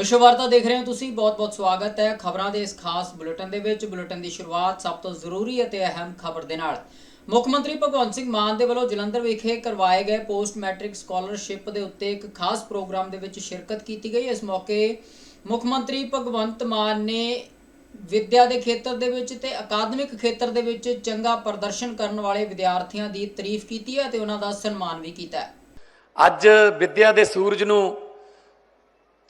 ਵਿਸ਼ਵਵਾਰਤਾ ਦੇਖ ਰਹੇ ਹੋ ਤੁਸੀਂ ਬਹੁਤ-ਬਹੁਤ ਸਵਾਗਤ ਹੈ ਖਬਰਾਂ ਦੇ ਇਸ ਖਾਸ ਬੁਲੇਟਿਨ ਦੇ ਵਿੱਚ। ਬੁਲੇਟਿਨ ਦੀ ਸ਼ੁਰੂਆਤ ਸਭ ਤੋਂ ਜ਼ਰੂਰੀ ਅਤੇ ਅਹਿਮ ਖਬਰ ਦੇ ਨਾਲ। ਮੁੱਖ ਮੰਤਰੀ ਭਗਵੰਤ ਸਿੰਘ ਮਾਨ ਦੇ ਵੱਲੋਂ ਜਲੰਧਰ ਵਿਖੇ ਕਰਵਾਏ ਗਏ ਪੋਸਟ ਮੈਟ੍ਰਿਕ ਸਕਾਲਰਸ਼ਿਪ ਦੇ ਉੱਤੇ ਇੱਕ ਖਾਸ ਪ੍ਰੋਗਰਾਮ ਦੇ ਵਿੱਚ ਸ਼ਿਰਕਤ ਕੀਤੀ ਗਈ। ਇਸ ਮੌਕੇ ਮੁੱਖ ਮੰਤਰੀ ਭਗਵੰਤ ਮਾਨ ਨੇ ਵਿੱਦਿਆ ਦੇ ਖੇਤਰ ਦੇ ਵਿੱਚ ਤੇ ਅਕਾਦਮਿਕ ਖੇਤਰ ਦੇ ਵਿੱਚ ਚੰਗਾ ਪ੍ਰਦਰਸ਼ਨ ਕਰਨ ਵਾਲੇ ਵਿਦਿਆਰਥੀਆਂ ਦੀ ਤਾਰੀਫ ਕੀਤੀ ਹੈ ਤੇ ਉਹਨਾਂ ਦਾ ਸਨਮਾਨ ਵੀ ਕੀਤਾ ਹੈ। ਅੱਜ ਵਿੱਦਿਆ ਦੇ ਸੂਰਜ ਨੂੰ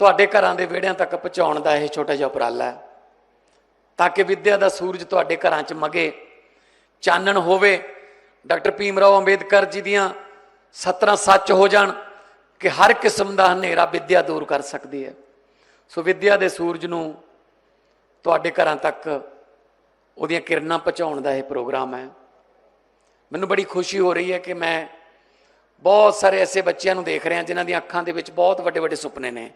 ਤੁਹਾਡੇ ਘਰਾਂ ਦੇ ਵਿਹੜਿਆਂ ਤੱਕ ਪਹੁੰਚਾਉਣ ਦਾ ਇਹ ਛੋਟਾ ਜਿਹਾ ਉਪਰਾਲਾ ਹੈ। ਤਾਂ ਕਿ ਵਿੱਦਿਆ ਦਾ ਸੂਰਜ ਤੁਹਾਡੇ ਘਰਾਂ 'ਚ ਮਗੇ, ਚਾਨਣ ਹੋਵੇ, ਡਾਕਟਰ ਭੀਮ ਰਾਓ ਅੰਬੇਦਕਰ ਜੀ ਦੀਆਂ ਸਤਰਾਂ ਸੱਚ ਹੋ ਜਾਣ ਕਿ ਹਰ ਕਿਸਮ ਦਾ ਹਨੇਰਾ ਵਿੱਦਿਆ ਦੂਰ ਕਰ ਸਕਦੀ ਹੈ। ਸੋ ਵਿੱਦਿਆ ਦੇ ਸੂਰਜ ਨੂੰ ਤੁਹਾਡੇ ਘਰਾਂ ਤੱਕ ਉਹਦੀਆਂ ਕਿਰਨਾਂ ਪਹੁੰਚਾਉਣ ਦਾ ਇਹ ਪ੍ਰੋਗਰਾਮ ਹੈ। ਮੈਨੂੰ ਬੜੀ ਖੁਸ਼ੀ ਹੋ ਰਹੀ ਹੈ ਕਿ ਮੈਂ ਬਹੁਤ ਸਾਰੇ ਐਸੇ ਬੱਚਿਆਂ ਨੂੰ ਦੇਖ ਰਿਹਾ ਜਿਨ੍ਹਾਂ ਦੀਆਂ ਅੱਖਾਂ ਦੇ ਵਿੱਚ ਬਹੁਤ ਵੱਡੇ ਵੱਡੇ ਸੁਪਨੇ ਨੇ।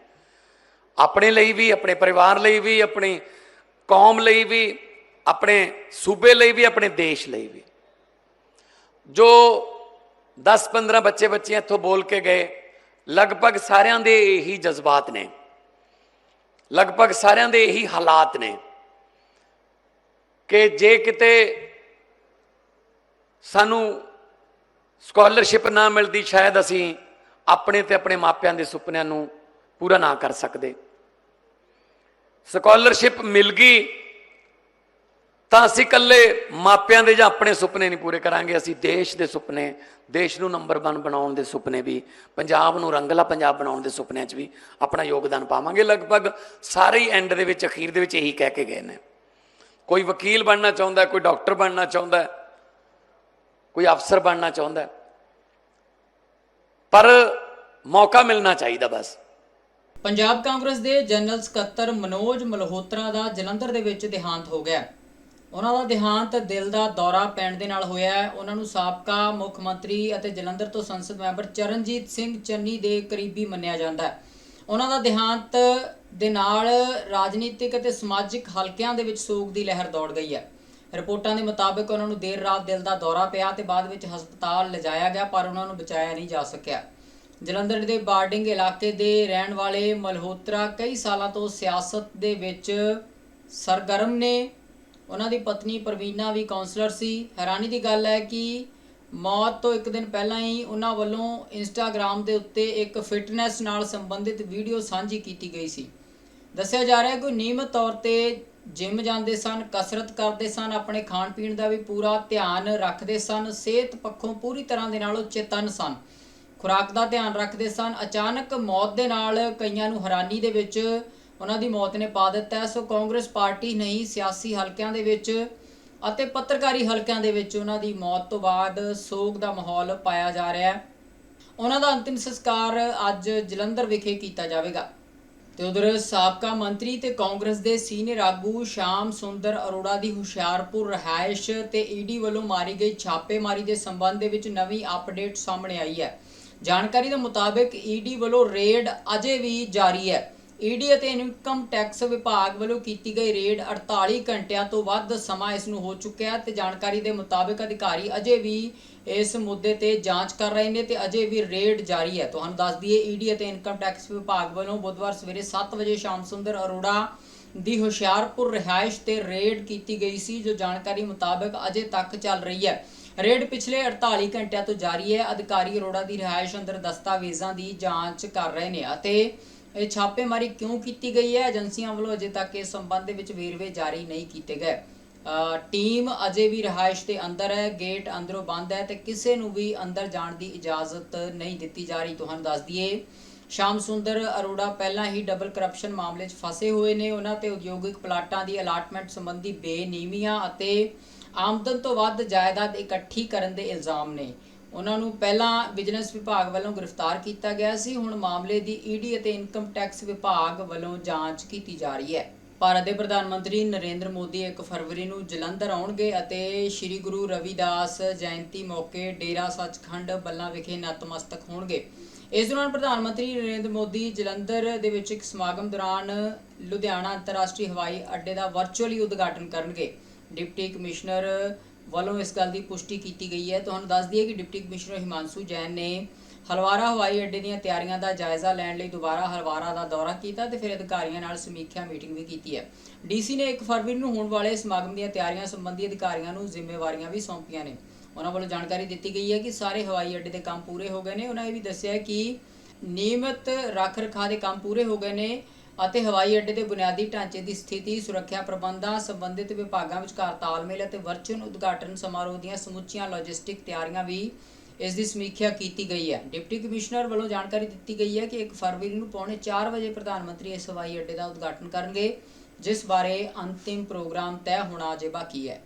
ਆਪਣੇ ਲਈ ਵੀ, ਆਪਣੇ ਪਰਿਵਾਰ ਲਈ ਵੀ, ਆਪਣੀ ਕੌਮ ਲਈ ਵੀ, ਆਪਣੇ ਸੂਬੇ ਲਈ ਵੀ, ਆਪਣੇ ਦੇਸ਼ ਲਈ ਵੀ। ਜੋ 10-15 ਬੱਚੇ ਬੱਚੇ ਇੱਥੋਂ ਬੋਲ ਕੇ ਗਏ, ਲਗਭਗ ਸਾਰਿਆਂ ਦੇ ਇਹੀ ਜਜ਼ਬਾਤ ਨੇ। ਲਗਭਗ ਸਾਰਿਆਂ ਦੇ ਇਹੀ ਹਾਲਾਤ ਨੇ ਕਿ ਜੇ ਕਿਤੇ ਸਾਨੂੰ ਸਕਾਲਰਸ਼ਿਪ ਨਾ ਮਿਲਦੀ, ਸ਼ਾਇਦ ਅਸੀਂ ਆਪਣੇ ਤੇ ਆਪਣੇ ਮਾਪਿਆਂ ਦੇ ਸੁਪਨਿਆਂ ਨੂੰ ਪੂਰਾ ਨਾ ਕਰ ਸਕਦੇ। ਸਕਾਲਰਸ਼ਿਪ ਮਿਲ ਗਈ, ਤਾਂ ਅਸੀਂ ਇਕੱਲੇ ਮਾਪਿਆਂ ਦੇ ਜਾਂ ਆਪਣੇ ਸੁਪਨੇ ਨਹੀਂ ਪੂਰੇ ਕਰਾਂਗੇ, ਅਸੀਂ ਦੇਸ਼ ਦੇ ਸੁਪਨੇ, ਦੇਸ਼ ਨੂੰ ਨੰਬਰ 1 ਬਣਾਉਣ ਦੇ ਸੁਪਨੇ ਵੀ, ਪੰਜਾਬ ਨੂੰ ਰੰਗਲਾ ਪੰਜਾਬ ਬਣਾਉਣ ਦੇ ਸੁਪਨਿਆਂ 'ਚ ਵੀ ਆਪਣਾ ਯੋਗਦਾਨ ਪਾਵਾਂਗੇ। ਲਗਭਗ ਸਾਰੇ ਹੀ ਐਂਡ ਦੇ ਵਿੱਚ, ਅਖੀਰ ਦੇ ਵਿੱਚ ਇਹੀ ਕਹਿ ਕੇ ਗਏ ਨੇ। ਕੋਈ ਵਕੀਲ ਬਣਨਾ ਚਾਹੁੰਦਾ, ਕੋਈ ਡਾਕਟਰ ਬਣਨਾ ਚਾਹੁੰਦਾ, ਕੋਈ ਅਫਸਰ ਬਣਨਾ ਚਾਹੁੰਦਾ, ਪਰ ਮੌਕਾ ਮਿਲਣਾ ਚਾਹੀਦਾ ਬਸ। ਪੰਜਾਬ ਕਾਂਗਰਸ ਦੇ ਜਨਰਲ ਸਕੱਤਰ ਮਨੋਜ ਮਲਹੋਤਰਾ ਦਾ ਜਲੰਧਰ ਦੇ ਵਿੱਚ ਦੇਹਾਂਤ ਹੋ ਗਿਆ। ਉਹਨਾਂ ਦਾ ਦੇਹਾਂਤ ਦਿਲ ਦਾ ਦੌਰਾ ਪੈਣ ਦੇ ਨਾਲ ਹੋਇਆ ਹੈ। ਉਹਨਾਂ ਨੂੰ ਸਾਬਕਾ ਮੁੱਖ ਮੰਤਰੀ ਅਤੇ ਜਲੰਧਰ ਤੋਂ ਸੰਸਦ ਮੈਂਬਰ ਚਰਨਜੀਤ ਸਿੰਘ ਚੰਨੀ ਦੇ ਕਰੀਬੀ ਮੰਨਿਆ ਜਾਂਦਾ ਹੈ। ਉਹਨਾਂ ਦਾ ਦੇਹਾਂਤ ਦੇ ਨਾਲ ਰਾਜਨੀਤਿਕ ਅਤੇ ਸਮਾਜਿਕ ਹਲਕਿਆਂ ਦੇ ਵਿੱਚ ਸੋਗ ਦੀ ਲਹਿਰ ਦੌੜ ਗਈ ਹੈ। ਰਿਪੋਰਟਾਂ ਦੇ ਮੁਤਾਬਕ ਉਹਨਾਂ ਨੂੰ ਦੇਰ ਰਾਤ ਦਿਲ ਦਾ ਦੌਰਾ ਪਿਆ ਤੇ ਬਾਅਦ ਵਿੱਚ ਹਸਪਤਾਲ ਲਿਜਾਇਆ ਗਿਆ, ਪਰ ਉਹਨਾਂ ਨੂੰ ਬਚਾਇਆ ਨਹੀਂ ਜਾ ਸਕਿਆ। ਜਲੰਧਰ ਦੇ ਬਾਰਡਿੰਗ ਇਲਾਕੇ ਦੇ ਰਹਿਣ ਵਾਲੇ ਮਲਹੋਤਰਾ ਕਈ ਸਾਲਾਂ ਤੋਂ ਸਿਆਸਤ ਦੇ ਵਿੱਚ ਸਰਗਰਮ ਨੇ। ਉਹਨਾਂ ਦੀ ਪਤਨੀ ਪ੍ਰਵੀਨਾ ਵੀ ਕਾਉਂਸਲਰ ਸੀ। ਹੈਰਾਨੀ ਦੀ ਗੱਲ ਹੈ ਕਿ ਮੌਤ ਤੋਂ ਇੱਕ ਦਿਨ ਪਹਿਲਾਂ ਹੀ ਉਹਨਾਂ ਵੱਲੋਂ ਇੰਸਟਾਗ੍ਰam ਦੇ ਉੱਤੇ ਇੱਕ ਫਿਟਨੈਸ ਨਾਲ ਸੰਬੰਧਿਤ ਵੀਡੀਓ ਸਾਂਝੀ ਕੀਤੀ ਗਈ ਸੀ। ਦੱਸਿਆ ਜਾ ਰਿਹਾ ਹੈ ਕਿ ਉਹ ਨਿਯਮਿਤ ਤੌਰ ਤੇ ਜਿਮ ਜਾਂਦੇ ਸਨ, ਕਸਰਤ ਕਰਦੇ ਸਨ, ਆਪਣੇ ਖਾਣ ਪੀਣ ਦਾ ਵੀ ਪੂਰਾ ਧਿਆਨ ਰੱਖਦੇ ਸਨ, ਸਿਹਤ ਪੱਖੋਂ ਪੂਰੀ ਤਰ੍ਹਾਂ ਦੇ ਨਾਲ ਉਹ ਚੇਤਨ ਸਨ। ਖੁਰਾਕ ਦਾ ਧਿਆਨ ਰੱਖਦੇ ਸਨ। ਅਚਾਨਕ ਮੌਤ ਦੇ ਨਾਲ ਕਈਆਂ ਨੂੰ ਹੈਰਾਨੀ ਦੇ ਵਿੱਚ ਉਹਨਾਂ ਦੀ ਮੌਤ ਨੇ ਪਾ ਦਿੱਤਾ। ਸੋ ਕਾਂਗਰਸ ਪਾਰਟੀ ਨਹੀਂ ਸਿਆਸੀ ਹਲਕਿਆਂ ਦੇ ਵਿੱਚ ਅਤੇ ਪੱਤਰਕਾਰੀ ਹਲਕਿਆਂ ਦੇ ਵਿੱਚ ਉਹਨਾਂ ਦੀ ਮੌਤ ਤੋਂ ਬਾਅਦ ਸੋਗ ਦਾ ਮਾਹੌਲ ਪਾਇਆ ਜਾ ਰਿਹਾ ਹੈ। ਉਹਨਾਂ ਦਾ ਅੰਤਿਮ ਸੰਸਕਾਰ ਅੱਜ ਜਲੰਧਰ ਵਿਖੇ ਕੀਤਾ ਜਾਵੇਗਾ। ਤੇ ਉਧਰ ਸਾਬਕਾ ਮੰਤਰੀ ਤੇ ਕਾਂਗਰਸ ਦੇ ਸੀਨੀਅਰ ਆਗੂ ਸ਼ਾਮ ਸੁੰਦਰ ਅਰੋੜਾ ਦੀ ਹੁਸ਼ਿਆਰਪੁਰ ਰਹਾਇਸ਼ ਤੇ ਈਡੀ ਵੱਲੋਂ ਮਾਰੀ ਗਈ ਛਾਪੇਮਾਰੀ ਦੇ ਸੰਬੰਧ ਦੇ ਵਿੱਚ ਨਵੀਂ ਅਪਡੇਟ ਸਾਹਮਣੇ ਆਈ ਹੈ। ਜਾਣਕਾਰੀ ਦੇ ਮੁਤਾਬਕ ਈਡੀ ਵੱਲੋਂ ਰੇਡ ਅਜੇ ਵੀ ਜਾਰੀ ਹੈ। ਈਡੀ ਅਤੇ ਇਨਕਮ ਟੈਕਸ ਵਿਭਾਗ ਵੱਲੋਂ ਕੀਤੀ ਗਈ ਰੇਡ 48 ਘੰਟਿਆਂ ਤੋਂ ਵੱਧ ਸਮਾਂ ਇਸ ਨੂੰ ਹੋ ਚੁੱਕਿਆ ਹੈ ਤੇ ਜਾਣਕਾਰੀ ਦੇ ਮੁਤਾਬਕ ਅਧਿਕਾਰੀ ਅਜੇ ਵੀ ਇਸ ਮੁੱਦੇ ਤੇ ਜਾਂਚ ਕਰ ਰਹੇ ਨੇ ਤੇ ਅਜੇ ਵੀ ਰੇਡ ਜਾਰੀ ਹੈ। ਤੁਹਾਨੂੰ ਦੱਸ ਦਈਏ, ਈਡੀ ਅਤੇ ਇਨਕਮ ਟੈਕਸ ਵਿਭਾਗ ਵੱਲੋਂ ਬੁੱਧਵਾਰ ਸਵੇਰੇ 7 ਵਜੇ ਸ਼ਾਮ ਸੁੰਦਰ ਅਰੋੜਾ ਦੀ ਹੁਸ਼ਿਆਰਪੁਰ ਰਿਹਾਇਸ਼ ਤੇ ਰੇਡ ਕੀਤੀ ਗਈ ਸੀ, ਜੋ ਜਾਣਕਾਰੀ ਮੁਤਾਬਕ ਅਜੇ ਤੱਕ ਚੱਲ ਰਹੀ ਹੈ। ਰੇਡ ਪਿਛਲੇ 48 ਘੰਟਿਆਂ ਤੋਂ ਜਾਰੀ ਹੈ। ਅਧਿਕਾਰੀ ਅਰੋੜਾ ਦੀ ਰਿਹਾਇਸ਼ ਅੰਦਰ ਦਸਤਾਵੇਜ਼ਾਂ ਦੀ ਜਾਂਚ ਕਰ ਰਹੇ ਨੇ ਅਤੇ ਇਹ ਛਾਪੇਮਾਰੀ ਕਿਉਂ ਕੀਤੀ ਗਈ ਹੈ? ਏਜੰਸੀਆਂ ਵੱਲੋਂ ਅਜੇ ਤੱਕ ਇਸ ਸੰਬੰਧ ਦੇ ਵਿੱਚ ਵੇਰਵੇ ਜਾਰੀ ਨਹੀਂ ਕੀਤੇ ਗਏ। ਟੀਮ ਅਜੇ ਵੀ ਰਿਹਾਇਸ਼ ਦੇ ਅੰਦਰ ਹੈ। ਗੇਟ ਅੰਦਰੋਂ ਬੰਦ ਹੈ ਤੇ ਕਿਸੇ ਨੂੰ ਵੀ ਅੰਦਰ ਜਾਣ ਦੀ ਇਜਾਜ਼ਤ ਨਹੀਂ ਦਿੱਤੀ ਜਾ ਰਹੀ। ਤੁਹਾਨੂੰ ਦੱਸ ਦਈਏ, ਸ਼ਾਮ ਸੁੰਦਰ ਅਰੋੜਾ ਪਹਿਲਾਂ ਹੀ ਡਬਲ ਕਰਪਸ਼ਨ ਮਾਮਲੇ 'ਚ ਫਸੇ ਹੋਏ ਨੇ। ਉਹਨਾਂ ਤੇ ਉਦਯੋਗਿਕ ਪਲਾਟਾਂ ਦੀ ਅਲਾਟਮੈਂਟ ਸੰਬੰਧੀ ਬੇਨਿਯਮੀਆਂ ਅਤੇ ਆਮਦਨ ਤੋਂ ਵੱਧ ਜਾਇਦਾਦ ਇਕੱਠੀ ਕਰਨ ਦੇ ਇਲਜ਼ਾਮ ਨੇ। ਉਹਨਾਂ ਨੂੰ ਪਹਿਲਾਂ ਬਿਜ਼ਨਸ ਵਿਭਾਗ ਵੱਲੋਂ ਗ੍ਰਿਫਤਾਰ ਕੀਤਾ ਗਿਆ ਸੀ। ਹੁਣ ਮਾਮਲੇ ਦੀ ਈਡੀ ਅਤੇ ਇਨਕਮ ਟੈਕਸ ਵਿਭਾਗ ਵੱਲੋਂ ਜਾਂਚ ਕੀਤੀ ਜਾ ਰਹੀ ਹੈ। ਭਾਰਤ ਦੇ ਪ੍ਰਧਾਨ ਮੰਤਰੀ ਨਰਿੰਦਰ ਮੋਦੀ 1 ਫਰਵਰੀ ਨੂੰ ਜਲੰਧਰ ਆਉਣਗੇ ਅਤੇ ਸ੍ਰੀ ਗੁਰੂ ਰਵਿਦਾਸ ਜਯੰਤੀ ਮੌਕੇ ਡੇਰਾ ਸੱਚਖੰਡ ਬੱਲਾ ਵਿਖੇ ਨਤਮਸਤਕ ਹੋਣਗੇ। ਇਸ ਦੌਰਾਨ ਪ੍ਰਧਾਨ ਮੰਤਰੀ ਨਰਿੰਦਰ ਮੋਦੀ ਜਲੰਧਰ ਦੇ ਵਿੱਚ ਇੱਕ ਸਮਾਗਮ ਦੌਰਾਨ ਲੁਧਿਆਣਾ ਅੰਤਰਰਾਸ਼ਟਰੀ ਹਵਾਈ ਅੱਡੇ ਦਾ ਵਰਚੁਅਲੀ ਉਦਘਾਟਨ ਕਰਨਗੇ। ਡਿਪਟੀ ਕਮਿਸ਼ਨਰ ਵੱਲੋਂ ਇਸ ਗੱਲ ਦੀ ਪੁਸ਼ਟੀ ਕੀਤੀ ਗਈ ਹੈ। ਤੁਹਾਨੂੰ ਦੱਸ ਦਈਏ ਕਿ ਡਿਪਟੀ ਕਮਿਸ਼ਨਰ ਹਿਮਾਂਸ਼ੂ ਜੈਨ ਨੇ ਹਲਵਾਰਾ ਹਵਾਈ ਅੱਡੇ ਦੀਆਂ ਤਿਆਰੀਆਂ ਦਾ ਜਾਇਜ਼ਾ ਲੈਣ ਲਈ ਦੁਬਾਰਾ ਹਲਵਾਰਾ ਦਾ ਦੌਰਾ ਕੀਤਾ ਤੇ ਫਿਰ ਅਧਿਕਾਰੀਆਂ ਨਾਲ ਸਮੀਖਿਆ ਮੀਟਿੰਗ ਵੀ ਕੀਤੀ ਹੈ। ਡੀਸੀ ਨੇ 1 ਫਰਵਰੀ ਨੂੰ ਹੋਣ ਵਾਲੇ ਸਮਾਗਮ ਦੀਆਂ ਤਿਆਰੀਆਂ ਸੰਬੰਧੀ ਅਧਿਕਾਰੀਆਂ ਨੂੰ ਜ਼ਿੰਮੇਵਾਰੀਆਂ ਵੀ ਸੌਂਪੀਆਂ ਨੇ। ਉਹਨਾਂ ਵੱਲੋਂ ਜਾਣਕਾਰੀ ਦਿੱਤੀ ਗਈ ਹੈ ਕਿ ਸਾਰੇ ਹਵਾਈ ਅੱਡੇ ਦੇ ਕੰਮ ਪੂਰੇ ਹੋ ਗਏ ਨੇ। ਉਹਨਾਂ ਇਹ ਵੀ ਦੱਸਿਆ ਕਿ ਨਿਯਮਤ ਰੱਖ ਰਖਾਅ ਦੇ ਕੰਮ ਪੂਰੇ ਹੋ ਗਏ ਨੇ। ਅਤੇ ਹਵਾਈ ਅੱਡੇ ਦੇ ਬੁਨਿਆਦੀ ਢਾਂਚੇ ਦੀ ਸਥਿਤੀ, ਸੁਰੱਖਿਆ ਪ੍ਰਬੰਧਾਂ ਸੰਬੰਧਿਤ ਵਿਭਾਗਾਂ ਵਿਚਕਾਰ ਤਾਲਮੇਲ ਅਤੇ ਵਰਚੁਅਲ ਉਦਘਾਟਨ ਸਮਾਰੋਹ ਦੀਆਂ ਸਮੁੱਚੀਆਂ ਲੌਜਿਸਟਿਕ ਤਿਆਰੀਆਂ ਵੀ ਇਸ ਦੀ ਸਮੀਖਿਆ ਕੀਤੀ ਗਈ ਹੈ। ਡਿਪਟੀ ਕਮਿਸ਼ਨਰ ਵੱਲੋਂ ਜਾਣਕਾਰੀ ਦਿੱਤੀ ਗਈ ਹੈ ਕਿ 1 ਫਰਵਰੀ ਨੂੰ ਪੌਣੇ 4 ਵਜੇ ਪ੍ਰਧਾਨ ਮੰਤਰੀ ਇਸ ਹਵਾਈ ਅੱਡੇ ਦਾ ਉਦਘਾਟਨ ਕਰਨਗੇ, ਜਿਸ ਬਾਰੇ ਅੰਤਿਮ ਪ੍ਰੋਗਰਾਮ ਤੈਅ ਹੋਣਾ ਅਜੇ ਬਾਕੀ ਹੈ।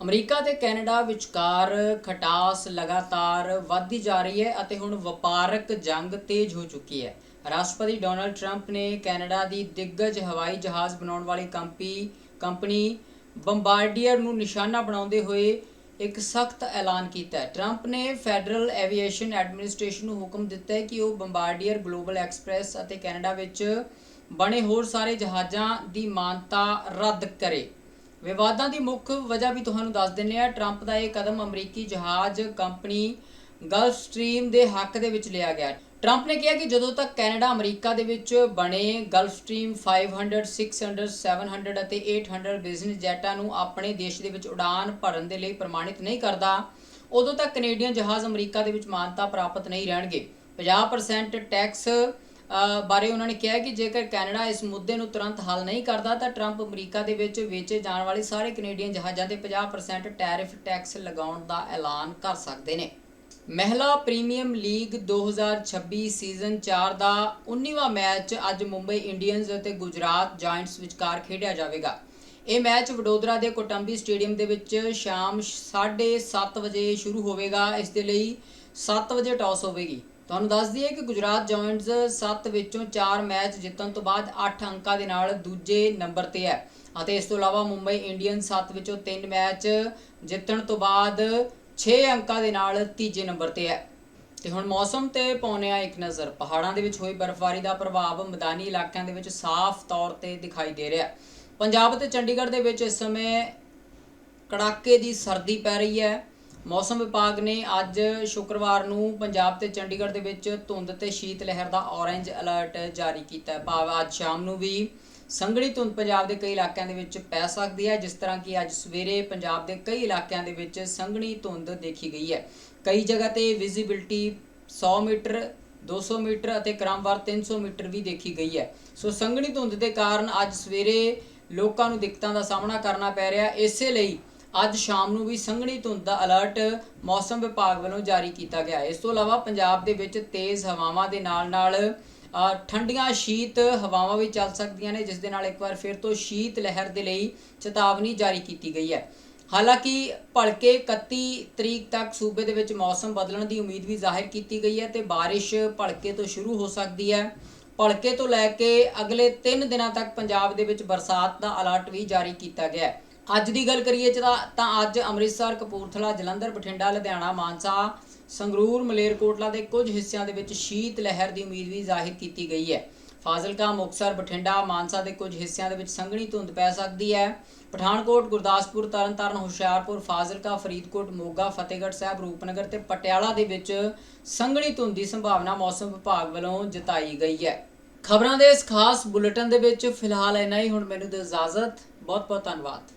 ਅਮਰੀਕਾ ਤੇ ਕੈਨੇਡਾ ਵਿਚਕਾਰ ਖਟਾਸ ਲਗਾਤਾਰ ਵੱਧਦੀ ਜਾ ਰਹੀ ਹੈ ਅਤੇ ਹੁਣ ਵਪਾਰਕ ਜੰਗ ਤੇਜ਼ ਹੋ ਚੁੱਕੀ ਹੈ। ਰਾਸ਼ਟਰਪਤੀ ਡੋਨਲਡ ਟਰੰਪ ਨੇ ਕੈਨੇਡਾ ਦੀ ਦਿੱਗਜ ਹਵਾਈ ਜਹਾਜ਼ ਬਣਾਉਣ ਵਾਲੀ ਕੰਪਨੀ ਕੰਪਨੀ ਬੰਬਾਰਡੀਅਰ ਨੂੰ ਨਿਸ਼ਾਨਾ ਬਣਾਉਂਦੇ ਹੋਏ ਇੱਕ ਸਖਤ ਐਲਾਨ ਕੀਤਾ ਹੈ। ਟਰੰਪ ਨੇ ਫੈਡਰਲ ਐਵੀਏਸ਼ਨ ਐਡਮਿਨਿਸਟ੍ਰੇਸ਼ਨ ਨੂੰ ਹੁਕਮ ਦਿੱਤਾ ਹੈ ਕਿ ਉਹ ਬੰਬਾਰਡੀਅਰ ਗਲੋਬਲ ਐਕਸਪ੍ਰੈਸ ਅਤੇ ਕੈਨੇਡਾ ਵਿੱਚ ਬਣੇ ਹੋਰ ਸਾਰੇ ਜਹਾਜ਼ਾਂ ਦੀ ਮਾਨਤਾ ਰੱਦ ਕਰੇ। ਵਿਵਾਦਾਂ ਦੀ ਮੁੱਖ ਵਜ੍ਹਾ ਵੀ ਤੁਹਾਨੂੰ ਦੱਸ ਦਿੰਨੇ ਆ ਟਰੰਪ ਦਾ ਇਹ ਕਦਮ ਅਮਰੀਕੀ ਜਹਾਜ਼ ਕੰਪਨੀ ਗਲਫ ਸਟ੍ਰੀਮ ਦੇ ਹੱਕ ਦੇ ਵਿੱਚ ਲਿਆ ਗਿਆ। ਟਰੰਪ ਨੇ ਕਿਹਾ ਕਿ ਜਦੋਂ ਤੱਕ ਕੈਨੇਡਾ ਅਮਰੀਕਾ ਦੇ ਵਿੱਚ ਬਣੇ ਗਲਫ ਸਟ੍ਰੀਮ 500 600 700 ਅਤੇ 800 ਬਿਜ਼ਨਸ ਜੈਟਾਂ ਨੂੰ ਆਪਣੇ ਦੇਸ਼ ਦੇ ਵਿੱਚ ਉਡਾਨ ਭਰਨ ਦੇ ਲਈ ਪ੍ਰਮਾਣਿਤ ਨਹੀਂ ਕਰਦਾ, ਉਦੋਂ ਤੱਕ ਕੈਨੇਡੀਅਨ ਜਹਾਜ਼ ਅਮਰੀਕਾ ਦੇ ਵਿੱਚ ਮਾਨਤਾ ਪ੍ਰਾਪਤ ਨਹੀਂ ਰਹਿਣਗੇ। 50% ਟੈਕਸ ਬਾਰੇ ਉਹਨਾਂ ਨੇ ਕਿਹਾ ਕਿ ਜੇਕਰ ਕੈਨੇਡਾ ਇਸ ਮੁੱਦੇ ਨੂੰ ਤੁਰੰਤ ਹੱਲ ਨਹੀਂ ਕਰਦਾ, ਤਾਂ ਟਰੰਪ ਅਮਰੀਕਾ ਦੇ ਵਿੱਚ ਵੇਚੇ ਜਾਣ ਵਾਲੇ ਸਾਰੇ ਕੈਨੇਡੀਅਨ ਜਹਾਜ਼ਾਂ ਤੇ 50% ਟੈਰਿਫ ਟੈਕਸ ਲਗਾਉਣ ਦਾ ਐਲਾਨ ਕਰ ਸਕਦੇ ਨੇ। ਮਹਿਲਾ ਪ੍ਰੀਮੀਅਮ ਲੀਗ 2026 ਸੀਜ਼ਨ 4 ਦਾ 19ਵਾਂ ਮੈਚ ਅੱਜ ਮੁੰਬਈ ਇੰਡੀਅਨਜ਼ ਅਤੇ ਗੁਜਰਾਤ ਜਾਇੰਟਸ ਵਿਚਕਾਰ ਖੇਡਿਆ ਜਾਵੇਗਾ। ਇਹ ਮੈਚ ਵਡੋਦਰਾ ਦੇ ਕੋਟੰਬੀ ਸਟੇਡੀਅਮ ਦੇ ਵਿੱਚ ਸ਼ਾਮ 7:30 ਵਜੇ ਸ਼ੁਰੂ ਹੋਵੇਗਾ। ਇਸ ਦੇ ਲਈ 7 ਵਜੇ ਟਾਸ ਹੋਵੇਗੀ। ਤੁਹਾਨੂੰ ਦੱਸ ਦਈਏ ਕਿ ਗੁਜਰਾਤ ਜਾਇੰਟਸ 7 ਵਿੱਚੋਂ 4 ਮੈਚ ਜਿੱਤਣ ਤੋਂ ਬਾਅਦ 8 ਅੰਕਾਂ ਦੇ ਨਾਲ ਦੂਜੇ ਨੰਬਰ ਤੇ ਹੈ। ਅਤੇ ਇਸ ਤੋਂ ਇਲਾਵਾ ਮੁੰਬਈ ਇੰਡੀਅਨਸ 7 ਵਿੱਚੋਂ 3 ਮੈਚ ਜਿੱਤਣ ਤੋਂ ਬਾਅਦ 6 ਅੰਕਾਂ ਦੇ ਨਾਲ ਤੀਜੇ ਨੰਬਰ ਤੇ ਹੈ। ਤੇ ਹੁਣ ਮੌਸਮ ਤੇ ਪਾਉਂਦੇ ਆ ਇੱਕ ਨਜ਼ਰ। ਪਹਾੜਾਂ ਦੇ ਵਿੱਚ ਹੋਈ ਬਰਫ਼ਬਾਰੀ ਦਾ ਪ੍ਰਭਾਵ ਮੈਦਾਨੀ ਇਲਾਕਿਆਂ ਦੇ ਵਿੱਚ ਸਾਫ਼ ਤੌਰ ਤੇ ਦਿਖਾਈ ਦੇ ਰਿਹਾ ਪੰਜਾਬ ਤੇ ਚੰਡੀਗੜ੍ਹ ਦੇ ਵਿੱਚ ਇਸ ਸਮੇਂ ਕੜਾਕੇ ਦੀ ਸਰਦੀ ਪੈ ਰਹੀ ਹੈ। ਮੌਸਮ ਵਿਭਾਗ ਨੇ ਅੱਜ ਸ਼ੁੱਕਰਵਾਰ ਨੂੰ ਪੰਜਾਬ ਤੇ ਚੰਡੀਗੜ੍ਹ ਦੇ ਵਿੱਚ ਧੁੰਦ ਤੇ ਸ਼ੀਤ ਲਹਿਰ ਦਾ ਔਰੇਂਜ ਅਲਰਟ ਜਾਰੀ ਕੀਤਾ ਹੈ। ਭਾਵ ਅੱਜ ਸ਼ਾਮ ਨੂੰ ਵੀ ਸੰਘਣੀ ਧੁੰਦ ਪੰਜਾਬ ਦੇ ਕਈ ਇਲਾਕਿਆਂ ਦੇ ਵਿੱਚ ਪੈ ਸਕਦੀ ਹੈ, ਜਿਸ ਤਰ੍ਹਾਂ ਕਿ ਅੱਜ ਸਵੇਰੇ ਪੰਜਾਬ ਦੇ ਕਈ ਇਲਾਕਿਆਂ ਦੇ ਵਿੱਚ ਸੰਘਣੀ ਧੁੰਦ ਦੇਖੀ ਗਈ ਹੈ। ਕਈ ਜਗ੍ਹਾ ਤੇ ਵਿਜ਼ਿਬਿਲਟੀ 100 ਮੀਟਰ 200 ਮੀਟਰ ਅਤੇ ਕ੍ਰਮਵਾਰ 300 ਮੀਟਰ ਵੀ ਦੇਖੀ ਗਈ ਹੈ। ਸੋ ਸੰਘਣੀ ਧੁੰਦ ਦੇ ਕਾਰਨ ਅੱਜ ਸਵੇਰੇ ਲੋਕਾਂ ਨੂੰ ਦਿੱਕਤਾਂ ਦਾ ਸਾਹਮਣਾ ਕਰਨਾ ਪੈ ਰਿਹਾ। ਇਸੇ ਲਈ ਅੱਜ ਸ਼ਾਮ ਨੂੰ ਵੀ ਸੰਘਣੀ ਧੁੰਦ ਦਾ ਅਲਰਟ ਮੌਸਮ ਵਿਭਾਗ ਵੱਲੋਂ ਜਾਰੀ ਕੀਤਾ ਗਿਆ ਇਸ ਤੋਂ ਇਲਾਵਾ ਪੰਜਾਬ ਦੇ ਵਿੱਚ ਤੇਜ਼ ਹਵਾਵਾਂ ਦੇ ਨਾਲ-ਨਾਲ ਠੰਡੀਆਂ ਸ਼ੀਤ ਹਵਾਵਾਂ ਵੀ ਚੱਲ ਸਕਦੀਆਂ ਨੇ, ਜਿਸ ਦੇ ਨਾਲ ਇੱਕ ਵਾਰ ਫਿਰ ਤੋਂ ਸ਼ੀਤ ਲਹਿਰ ਦੇ ਲਈ ਚੇਤਾਵਨੀ ਜਾਰੀ ਕੀਤੀ ਗਈ ਹੈ। ਹਾਲਾਂਕਿ ਭਲਕੇ 31 ਤਰੀਕ ਤੱਕ ਸੂਬੇ ਦੇ ਵਿੱਚ ਮੌਸਮ ਬਦਲਣ ਦੀ ਉਮੀਦ ਵੀ ਜ਼ਾਹਿਰ ਕੀਤੀ ਗਈ ਹੈ ਤੇ ਬਾਰਿਸ਼ ਭਲਕੇ ਤੋਂ ਸ਼ੁਰੂ ਹੋ ਸਕਦੀ ਹੈ। ਭਲਕੇ ਤੋਂ ਲੈ ਕੇ ਅਗਲੇ 3 ਦਿਨਾਂ ਤੱਕ ਪੰਜਾਬ ਦੇ ਵਿੱਚ ਬਰਸਾਤ ਦਾ ਅਲਰਟ ਵੀ ਜਾਰੀ ਕੀਤਾ ਗਿਆ ਹੈ। ਅੱਜ ਦੀ ਗੱਲ ਕਰੀਏ ਤਾਂ ਤਾਂ ਅੱਜ ਅੰਮ੍ਰਿਤਸਰ, ਕਪੂਰਥਲਾ, ਜਲੰਧਰ, ਬਠਿੰਡਾ, ਲੁਧਿਆਣਾ, ਮਾਨਸਾ, ਸੰਗਰੂਰ, ਮਲੇਰਕੋਟਲਾ ਦੇ ਕੁਝ ਹਿੱਸਿਆਂ ਦੇ ਵਿੱਚ ਸ਼ੀਤ ਲਹਿਰ ਦੀ ਉਮੀਦ ਵੀ ਜ਼ਾਹਿਰ ਕੀਤੀ ਗਈ ਹੈ। ਫਾਜ਼ਿਲਕਾ ਮੁਕਸਰ ਬਠਿੰਡਾ, ਮਾਨਸਾ ਦੇ ਕੁਝ ਹਿੱਸਿਆਂ ਦੇ ਵਿੱਚ ਸੰਘਣੀ ਧੁੰਦ ਪੈ ਸਕਦੀ ਹੈ। ਪਠਾਨਕੋਟ, ਗੁਰਦਾਸਪੁਰ, ਤਰਨਤਾਰਨ, ਹੁਸ਼ਿਆਰਪੁਰ, ਫਾਜ਼ਿਲਕਾ, ਫਰੀਦਕੋਟ, ਮੋਗਾ, ਫਤਿਹਗੜ੍ਹ ਸਾਹਿਬ, ਰੂਪਨਗਰ ਤੇ ਪਟਿਆਲਾ ਦੇ ਵਿੱਚ ਸੰਘਣੀ ਧੁੰਦ ਦੀ ਸੰਭਾਵਨਾ ਮੌਸਮ ਵਿਭਾਗ ਵੱਲੋਂ ਜਤਾਈ ਗਈ ਹੈ। ਖਬਰਾਂ ਦੇ ਇਸ ਖਾਸ ਬੁਲੇਟਿਨ ਦੇ ਵਿੱਚ ਫਿਲਹਾਲ ਇੰਨਾ ਹੀ। ਹੁਣ ਮੈਨੂੰ ਦਿਓ ਇਜਾਜ਼ਤ। ਬਹੁਤ ਬਹੁਤ ਧੰਨਵਾਦ।